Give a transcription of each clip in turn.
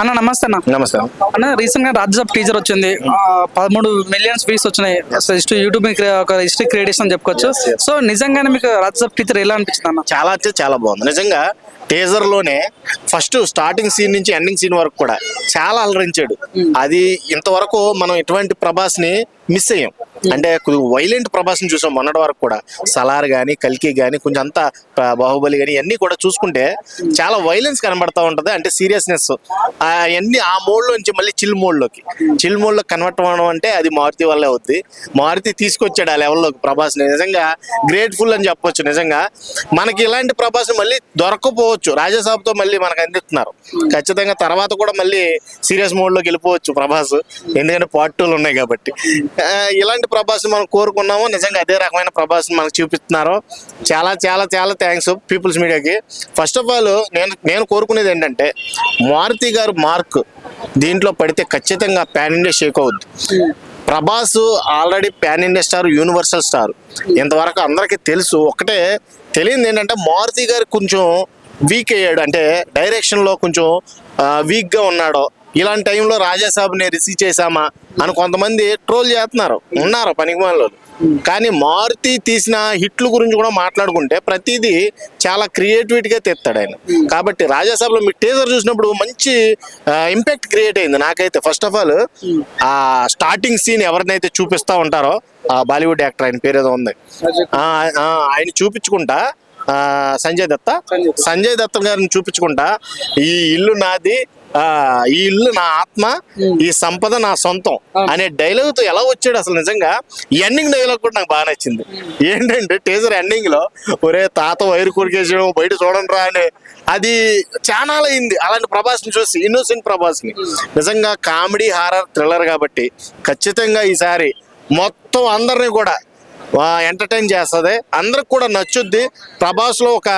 అన్న నమస్తే అన్న నమస్తే అన్న రీసెంట్ గా రాజ్యసభ టీచర్ వచ్చింది పదమూడు మిలియన్స్ ఫీస్ వచ్చినాయి యూట్యూబ్ ఒక హిస్టరీ క్రియేషన్ అని చెప్పుకోవచ్చు సో నిజంగానే మీకు రాజ్యసభ టీచర్ ఎలా అనిపిస్తుంది అన్న చాలా అంటే చాలా బాగుంది నిజంగా టేజర్ లోనే ఫస్ట్ స్టార్టింగ్ సీన్ నుంచి ఎండింగ్ సీన్ వరకు కూడా చాలా అలరించాడు hmm. అది ఇంతవరకు మనం ఇటువంటి ప్రభాస్ ని మిస్ అయ్యాం అంటే వైలెంట్ ని చూసాం మొన్నటి వరకు కూడా సలార్ కానీ కల్కి కానీ కొంచెం అంతా బాహుబలి కానీ అన్ని కూడా చూసుకుంటే చాలా వైలెన్స్ కనబడతా ఉంటది అంటే సీరియస్నెస్ అవన్నీ ఆ మోడ్ నుంచి మళ్ళీ చిల్ మోడ్ లోకి చిల్ లో కన్వర్ట్ అవ్వడం అంటే అది మారుతి వల్లే అవుద్ది మారుతి తీసుకొచ్చాడు ఆ లెవెల్లోకి ప్రభాస్ని నిజంగా గ్రేట్ఫుల్ అని చెప్పొచ్చు నిజంగా మనకి ఇలాంటి ప్రభాస్ మళ్ళీ దొరకపోవచ్చు రాజాసాబ్తో మళ్ళీ మనకు అందిస్తున్నారు ఖచ్చితంగా తర్వాత కూడా మళ్ళీ సీరియస్ మోడ్ లోకి వెళ్ళిపోవచ్చు ప్రభాస్ ఎందుకంటే పార్ట్ టూలు ఉన్నాయి కాబట్టి ఇలాంటి ఎలాంటి ప్రభాస్ని మనం కోరుకున్నామో నిజంగా అదే రకమైన ప్రభాస్ని మనకు చూపిస్తున్నారు చాలా చాలా చాలా థ్యాంక్స్ పీపుల్స్ మీడియాకి ఫస్ట్ ఆఫ్ ఆల్ నేను నేను కోరుకునేది ఏంటంటే మారుతి గారు మార్క్ దీంట్లో పడితే ఖచ్చితంగా ప్యాన్ ఇండియా షేక్ అవుద్ది Prabhas already pan India star universal star ఇంతవరకు అందరికీ తెలుసు ఒకటే తెలియదు ఏంటంటే మారుతి గారు కొంచెం వీక్ అయ్యాడు అంటే డైరెక్షన్లో కొంచెం వీక్గా ఉన్నాడో ఇలాంటి టైంలో రాజాసాబ్ని రిసీవ్ చేశామా అని కొంతమంది ట్రోల్ చేస్తున్నారు ఉన్నారు పనికి వాళ్ళు కానీ మారుతి తీసిన హిట్ల గురించి కూడా మాట్లాడుకుంటే ప్రతిదీ చాలా క్రియేటివిటీగా తెస్తాడు ఆయన కాబట్టి రాజాసాబ్లో మీ టీజర్ చూసినప్పుడు మంచి ఇంపాక్ట్ క్రియేట్ అయింది నాకైతే ఫస్ట్ ఆఫ్ ఆల్ ఆ స్టార్టింగ్ సీన్ ఎవరినైతే చూపిస్తూ ఉంటారో ఆ బాలీవుడ్ యాక్టర్ ఆయన పేరు ఏదో ఉంది ఆయన చూపించుకుంటా సంజయ్ దత్త సంజయ్ దత్త గారిని చూపించుకుంటా ఈ ఇల్లు నాది ఈ ఇల్లు నా ఆత్మ ఈ సంపద నా సొంతం అనే డైలాగ్ తో ఎలా వచ్చాడు అసలు నిజంగా ఎండింగ్ డైలాగ్ కూడా నాకు బాగా నచ్చింది ఏంటంటే టీజర్ ఎండింగ్ లో ఒరే తాత వైరు కొరికేసాడు బయట చూడండి రా అని అది చాలా అయింది అలాంటి ప్రభాస్ ని చూసి ఇన్నోసెంట్ ప్రభాస్ ని నిజంగా కామెడీ హారర్ థ్రిల్లర్ కాబట్టి ఖచ్చితంగా ఈసారి మొత్తం అందరినీ కూడా ఎంటర్టైన్ చేస్తుంది అందరికి కూడా నచ్చుద్ది ప్రభాస్లో ఒక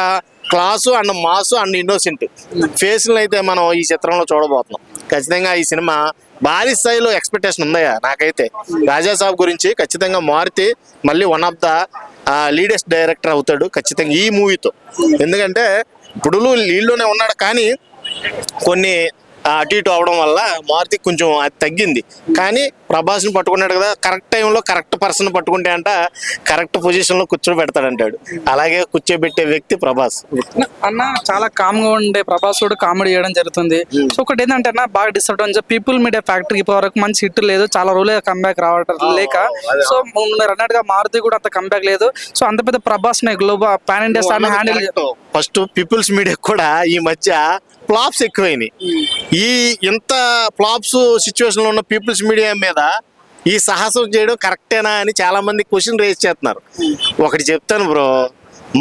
class and mass and innocent ఫేస్ని అయితే మనం ఈ చిత్రంలో చూడబోతున్నాం ఖచ్చితంగా ఈ సినిమా భారీ స్థాయిలో ఎక్స్పెక్టేషన్ ఉందయ్యా నాకైతే రాజా గురించి ఖచ్చితంగా మారుతి మళ్ళీ one of the leadest director అవుతాడు ఖచ్చితంగా ఈ మూవీతో ఎందుకంటే ఇప్పుడు లీడ్లోనే ఉన్నాడు కానీ కొన్ని అటు ఇటు అవడం వల్ల మారుతి కొంచెం అది తగ్గింది కానీ ప్రభాస్ని పట్టుకున్నాడు కదా కరెక్ట్ టైంలో కరెక్ట్ పర్సన్ పట్టుకుంటే అంట కరెక్ట్ పొజిషన్లో కూర్చోబెడతాడంటాడు అలాగే కూర్చోబెట్టే వ్యక్తి ప్రభాస్ అన్న చాలా కామ్గా ఉండే ప్రభాసుడు కామెడీ చేయడం జరుగుతుంది సో ఒకటి ఏంటంటే అన్న బాగా డిసడ్వాంటేజ్ పీపుల్ మీడియా ఫ్యాక్టరీకి వరకు మంచి హిట్ లేదు చాలా రోజులే కంబ్యాక్ రావడం లేక సో మీరు అన్నట్టుగా మారుతి కూడా అంత కంబ్యాక్ లేదు సో అంత పెద్ద Prabhas global pan India star handle first peoples media కూడా ఈ మధ్య ప్లాప్స్ ఎక్కువైనాయి ఈ ఇంత సిచ్యువేషన్ లో ఉన్న పీపుల్స్ మీడియా మీద ఈ సాహసం చేయడం కరెక్టేనా అని చాలా మంది క్వశ్చన్ రేజ్ చేస్తున్నారు ఒకటి చెప్తాను బ్రో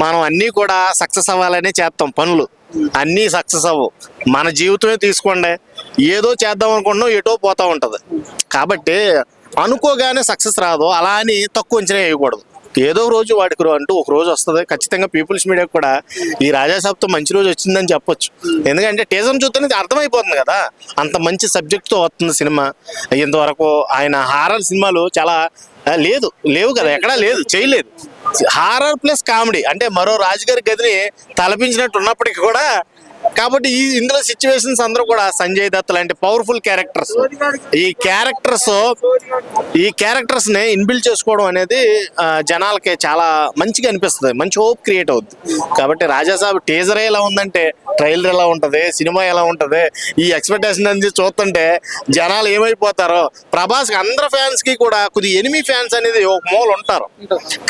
మనం అన్నీ కూడా సక్సెస్ అవ్వాలనే చేస్తాం పనులు అన్నీ సక్సెస్ అవ్వవు మన జీవితమే తీసుకోండి ఏదో చేద్దాం అనుకుంటున్నాం ఎటో పోతూ ఉంటుంది కాబట్టి అనుకోగానే సక్సెస్ రాదు అలా అని తక్కువ అంచనా వేయకూడదు ఏదో రోజు వాడికి అంటూ ఒక రోజు వస్తుంది ఖచ్చితంగా పీపుల్స్ మీడియా కూడా ఈ రాజాసాబ్తో మంచి రోజు వచ్చిందని చెప్పొచ్చు ఎందుకంటే టీజం చూస్తే అర్థమైపోతుంది కదా అంత మంచి సబ్జెక్ట్తో వస్తుంది సినిమా ఇంతవరకు ఆయన హారర్ సినిమాలు చాలా లేదు లేవు కదా ఎక్కడా లేదు చేయలేదు హారర్ ప్లస్ కామెడీ అంటే మరో రాజుగారి గదిని తలపించినట్టు ఉన్నప్పటికీ కూడా కాబట్టి ఈ ఇందులో సిచ్యువేషన్స్ అందరూ కూడా సంజయ్ దత్ లాంటి పవర్ఫుల్ క్యారెక్టర్స్ ఈ క్యారెక్టర్స్ ఈ క్యారెక్టర్స్ ని ఇన్బిల్డ్ చేసుకోవడం అనేది జనాలకి చాలా మంచిగా అనిపిస్తుంది మంచి హోప్ క్రియేట్ అవుతుంది కాబట్టి రాజాసాబ్ టీజర్ ఎలా ఉందంటే ట్రైలర్ ఎలా ఉంటుంది సినిమా ఎలా ఉంటుంది ఈ ఎక్స్పెక్టేషన్ అనేది చూస్తుంటే జనాలు ఏమైపోతారో ప్రభాస్ అందరు ఫ్యాన్స్ కి కూడా కొద్ది ఎనిమి ఫ్యాన్స్ అనేది ఒక మూలు ఉంటారు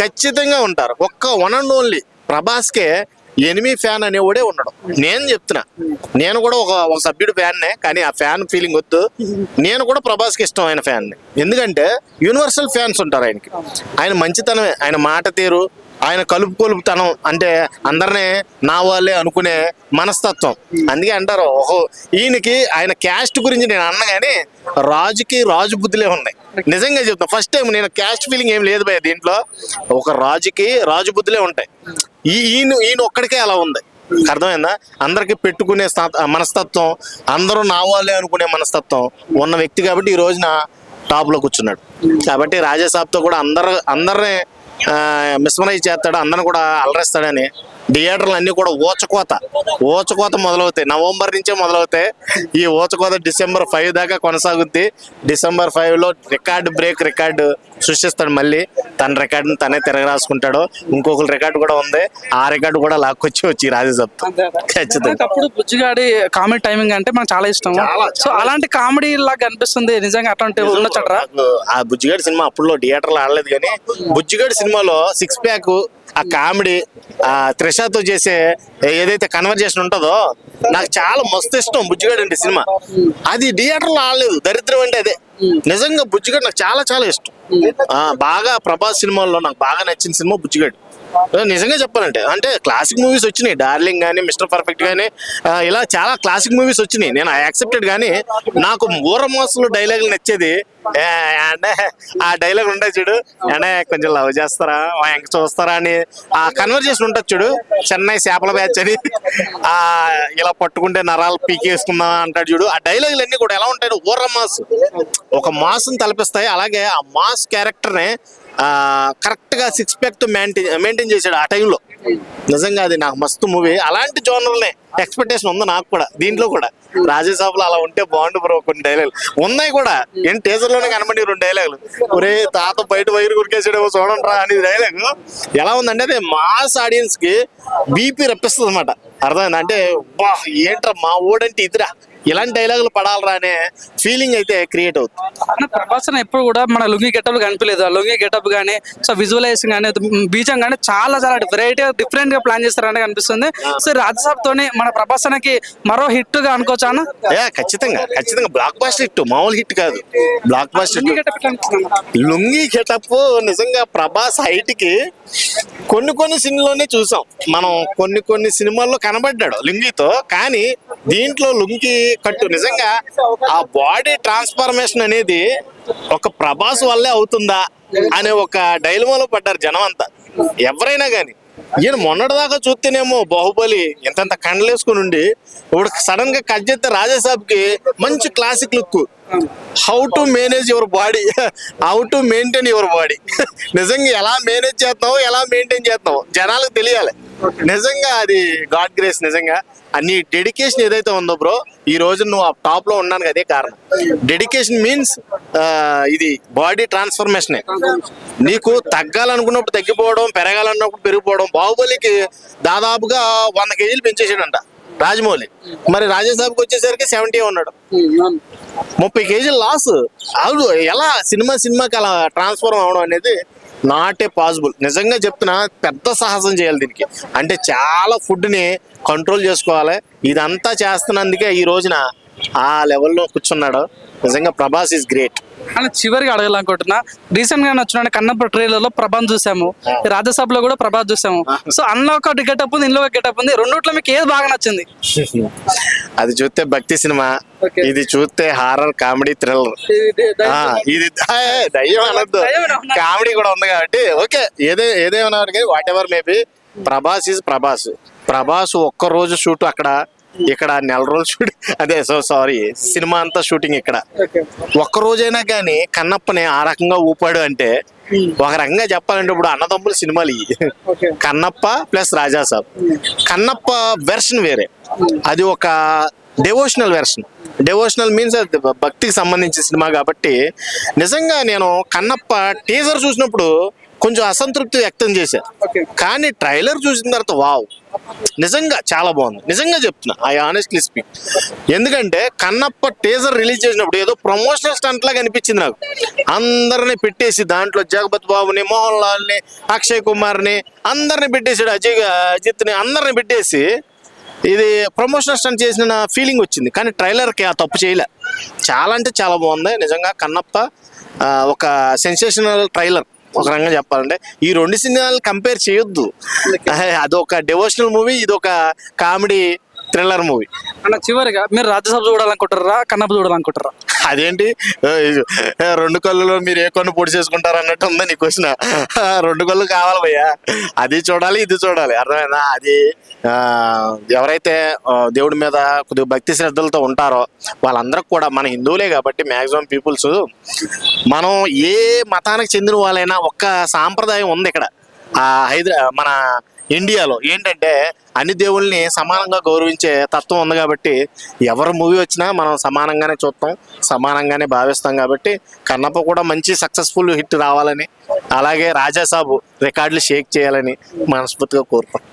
ఖచ్చితంగా ఉంటారు ఒక్క వన్ అండ్ ఓన్లీ ప్రభాస్కే ఎనిమి ఫ్యాన్ అనేవాడే ఉండడం నేను చెప్తున్నా నేను కూడా ఒక ఒక సభ్యుడు ఫ్యాన్నే కానీ ఆ ఫ్యాన్ ఫీలింగ్ వద్దు నేను కూడా ప్రభాస్కి ఇష్టం ఆయన ఫ్యాన్ని ఎందుకంటే యూనివర్సల్ ఫ్యాన్స్ ఉంటారు ఆయనకి ఆయన మంచితనమే ఆయన మాట తీరు ఆయన కలుపు కలుపుతనం అంటే అందరినీ నా వాళ్ళే అనుకునే మనస్తత్వం అందుకే అంటారు ఓహో ఈయనకి ఆయన క్యాస్ట్ గురించి నేను అన్న కానీ రాజుకి రాజు బుద్ధులే ఉన్నాయి నిజంగా చెప్తాను ఫస్ట్ టైం నేను క్యాస్ట్ ఫీలింగ్ ఏం లేదు భయ దీంట్లో ఒక రాజుకి రాజు బుద్ధులే ఉంటాయి ఈ ఈయన ఈయన ఒక్కడికే అలా ఉంది అర్థమైందా అందరికి పెట్టుకునే మనస్తత్వం అందరూ నావాలి అనుకునే మనస్తత్వం ఉన్న వ్యక్తి కాబట్టి ఈ రోజున టాప్ లో కూర్చున్నాడు కాబట్టి తో కూడా అందరు అందరినీ మిస్మరైజ్ చేస్తాడు అందరిని కూడా అలరేస్తాడని థియేటర్లు అన్ని కూడా ఊచకోత ఊచకోత మొదలవుతాయి నవంబర్ నుంచే మొదలవుతాయి ఈ ఊచకోత డిసెంబర్ ఫైవ్ దాకా కొనసాగుద్ది డిసెంబర్ ఫైవ్ లో రికార్డు బ్రేక్ రికార్డు సృష్టిస్తాడు మళ్ళీ తన రికార్డుని తనే తిరగరాసుకుంటాడు ఇంకొకరు రికార్డు కూడా ఉంది ఆ రికార్డు కూడా లాక్కొచ్చి వచ్చి రాజేశాబ్ ఖచ్చితంగా బుజ్జిగాడి కామెడీ టైమింగ్ అంటే మనకు చాలా ఇష్టం సో అలాంటి కామెడీ లాగా అనిపిస్తుంది నిజంగా అట్లాంటి ఉండొచ్చట్రా ఆ బుజ్జిగాడి సినిమా అప్పుడు థియేటర్లో ఆడలేదు కానీ బుజ్జిగాడి సినిమాలో సిక్స్ ప్యాక్ ఆ కామెడీ ఆ త్రిషాతో చేసే ఏదైతే కన్వర్జేషన్ ఉంటుందో నాకు చాలా మస్తు ఇష్టం బుజ్జిగాడు అంటే సినిమా అది థియేటర్ లో ఆడలేదు దరిద్రం అంటే అదే నిజంగా బుజ్జిగాడు నాకు చాలా చాలా ఇష్టం బాగా ప్రభాస్ సినిమాల్లో నాకు బాగా నచ్చిన సినిమా బుజ్జిగాడు నిజంగా చెప్పాలంటే అంటే క్లాసిక్ మూవీస్ వచ్చినాయి డార్లింగ్ కానీ మిస్టర్ పర్ఫెక్ట్ కానీ ఇలా చాలా క్లాసిక్ మూవీస్ వచ్చినాయి నేను యాక్సెప్టెడ్ కానీ నాకు మూర మోసలు డైలాగులు నచ్చేది అంటే ఆ డైలాగ్ ఉండే చూడు అంటే కొంచెం లవ్ చేస్తారా ఇంక చూస్తారా అని ఆ కన్వర్జేషన్ ఉంటుంది చూడు చెన్నై చేపల బ్యాచ్ అని ఆ ఇలా పట్టుకుంటే నరాలు పీకేసుకుందా అంటాడు చూడు ఆ డైలాగులు అన్ని కూడా ఎలా ఉంటాయి ఊర్ర మాస్ ఒక మాస్ని తలపిస్తాయి అలాగే ఆ మాస్ క్యారెక్టర్ని కరెక్ట్గా సిక్స్ ప్యాక్తో మెయింటైన్ మెయింటైన్ చేశాడు ఆ టైంలో నిజంగా అది నాకు మస్తు మూవీ అలాంటి జోనర్లే ఎక్స్పెక్టేషన్ ఉంది నాకు కూడా దీంట్లో కూడా రాజేసాబులు అలా ఉంటే బాగుండు బ్రో కొన్ని డైలాగులు ఉన్నాయి కూడా ఏం లోనే కనబడి రెండు డైలాగులు ఒరే తాత బయట వైరు కురికేసాడేమో చూడండి రా అనేది డైలాగ్ ఎలా ఉందంటే అదే మాస్ ఆడియన్స్ కి బీపీ రప్పిస్తుంది అనమాట అర్థమైంది అంటే ఏంట్రా మా ఓడంటే ఇదిరా ఇలాంటి డైలాగులు పడాలరా అనే ఫీలింగ్ అయితే క్రియేట్ అవుతుంది ప్రభాసన ఎప్పుడు కూడా మన లుంగి గెటప్ కనిపించలేదు ఆ లుంగి గెటప్ కానీ సో విజువలైజ్ కానీ బీజం కానీ చాలా చాలా వెరైటీ డిఫరెంట్ గా ప్లాన్ చేస్తారని కనిపిస్తుంది సో రాజసాబ్ తోనే మన ప్రభాసనకి మరో హిట్ గా అనుకోవచ్చాను ఖచ్చితంగా ఖచ్చితంగా బ్లాక్ బాస్టర్ హిట్ మామూలు హిట్ కాదు బ్లాక్ బాస్టర్ లుంగి గెటప్ నిజంగా ప్రభాస్ హైట్ కి కొన్ని కొన్ని సినిమాలోనే చూసాం మనం కొన్ని కొన్ని సినిమాల్లో కనబడ్డాడు లుంగితో కానీ దీంట్లో లుంగి కట్టు నిజంగా ఆ బాడీ ట్రాన్స్ఫర్మేషన్ అనేది ఒక ప్రభాస్ వల్లే అవుతుందా అనే ఒక డైలమాలో పడ్డారు జనం అంతా ఎవరైనా కానీ ఈయన మొన్నటిదాకా చూస్తేనేమో బాహుబలి ఇంతంత కండలేసుకుని ఉండి ఇప్పుడు సడన్ గా కట్ చేస్తే రాజాసాబ్ కి మంచి classic look how to manage your body how to maintain your body నిజంగా ఎలా మేనేజ్ చేస్తావు ఎలా మెయింటైన్ చేస్తావు జనాలకు తెలియాలి నిజంగా అది గాడ్ గ్రేస్ నిజంగా అన్ని డెడికేషన్ ఏదైతే ఉందో బ్రో ఈ రోజు నువ్వు ఆ టాప్ లో ఉన్నాను అదే కారణం డెడికేషన్ మీన్స్ ఇది బాడీ ట్రాన్స్ఫర్మేషన్ నీకు తగ్గాలనుకున్నప్పుడు తగ్గిపోవడం పెరగాలన్నప్పుడు పెరిగిపోవడం బాహుబలికి దాదాపుగా వంద కేజీలు పెంచేసాడంట రాజమౌళి మరి రాజేసాబ్కి వచ్చేసరికి సెవెంటీ ఉన్నాడు ముప్పై కేజీ లాస్ అవును ఎలా సినిమా సినిమాకి అలా ట్రాన్స్ఫార్మ్ అవడం అనేది నాట్ ఏ పాసిబుల్ నిజంగా చెప్తున్నా పెద్ద సాహసం చేయాలి దీనికి అంటే చాలా ఫుడ్ని కంట్రోల్ చేసుకోవాలి ఇదంతా చేస్తున్నందుకే ఈ రోజున ఆ లెవెల్లో కూర్చున్నాడు నిజంగా ప్రభాస్ ఇస్ గ్రేట్ అలా చివరికి అడగాలనుకుంటున్నా రీసెంట్ గా వచ్చిన కన్నప్ప లో ప్రభాస్ చూసాము రాజ్యసభలో కూడా ప్రభాస్ చూసాము సో అందులో ఒక గెటప్ ఉంది ఇందులో ఒక గెటప్ ఉంది రెండుట్లో మీకు ఏది బాగా నచ్చింది అది చూస్తే భక్తి సినిమా ఇది చూస్తే హారర్ కామెడీ థ్రిల్లర్ ఇది దయ్యం అనద్దు కామెడీ కూడా ఉంది కాబట్టి ఓకే ఏదే ఏదేమన్నా whatever maybe Prabhas is Prabhas Prabhas ఒక్క రోజు షూట్ అక్కడ ఇక్కడ నెల రోజులు షూటింగ్ అదే సో సారీ సినిమా అంతా షూటింగ్ ఇక్కడ ఒక్క రోజైనా కానీ కన్నప్పని ఆ రకంగా ఊపాడు అంటే hmm. ఒక రకంగా చెప్పాలంటే ఇప్పుడు అన్నదమ్ముల సినిమాలు ఇవి Kannappa plus Raja Saab hmm. Kannappa version వేరే hmm. అది ఒక డెవోషనల్ వెర్షన్ డెవోషనల్ మీన్స్ అది భక్తికి సంబంధించిన సినిమా కాబట్టి నిజంగా నేను కన్నప్ప టీజర్ చూసినప్పుడు కొంచెం అసంతృప్తి వ్యక్తం చేశారు కానీ ట్రైలర్ చూసిన తర్వాత వావ్ నిజంగా చాలా బాగుంది నిజంగా చెప్తున్నా ఐ ఆనెస్ట్లీ స్పీక్ ఎందుకంటే కన్నప్ప టీజర్ రిలీజ్ చేసినప్పుడు ఏదో ప్రమోషనల్ స్టంట్ లాగా అనిపించింది నాకు అందరిని పెట్టేసి దాంట్లో జగపతి బాబుని మోహన్ లాల్ని అక్షయ్ కుమార్ని అందరిని పెట్టేసాడు అజయ్ అజిత్ని అందరిని పెట్టేసి ఇది ప్రమోషనల్ స్టంట్ చేసిన ఫీలింగ్ వచ్చింది కానీ ట్రైలర్కి ఆ తప్పు చేయలే చాలా అంటే చాలా బాగుంది నిజంగా కన్నప్ప ఒక సెన్సేషనల్ ట్రైలర్ ఒక రకంగా చెప్పాలంటే ఈ రెండు సినిమాలు కంపేర్ చేయొద్దు అదొక డివోషనల్ మూవీ ఇదొక కామెడీ థ్రిల్లర్ మూవీ అన్న చివరిగా మీరు రాజ్యసభ చూడాలనుకుంటారా కన్నప్ప చూడాలనుకుంటారా అదేంటి రెండు కళ్ళులో మీరు ఏ కొన్ని పొడి చేసుకుంటారు అన్నట్టు ఉంది నీ వచ్చిన రెండు కళ్ళు కావాలి భయ్యా అది చూడాలి ఇది చూడాలి అర్థమైందా అది ఎవరైతే దేవుడి మీద కొద్దిగా భక్తి శ్రద్ధలతో ఉంటారో వాళ్ళందరికి కూడా మన హిందువులే కాబట్టి మ్యాక్సిమం పీపుల్స్ మనం ఏ మతానికి చెందిన వాళ్ళైనా ఒక్క సాంప్రదాయం ఉంది ఇక్కడ ఆ హైదరా మన ఇండియాలో ఏంటంటే అన్ని దేవుల్ని సమానంగా గౌరవించే తత్వం ఉంది కాబట్టి ఎవరి మూవీ వచ్చినా మనం సమానంగానే చూస్తాం సమానంగానే భావిస్తాం కాబట్టి కన్నప్ప కూడా మంచి సక్సెస్ఫుల్ హిట్ రావాలని అలాగే రాజాసాబు రికార్డులు షేక్ చేయాలని మనస్ఫూర్తిగా కోరుకుంటాం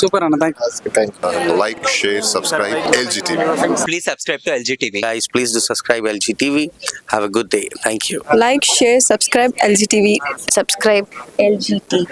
సూపర్ అన్న thank thank you like, share, subscribe, LGTV. Please subscribe to LG TV. Guys, please do subscribe LG TV. Have a good day. Thank you. like, share, subscribe LGTV. Subscribe LGTV.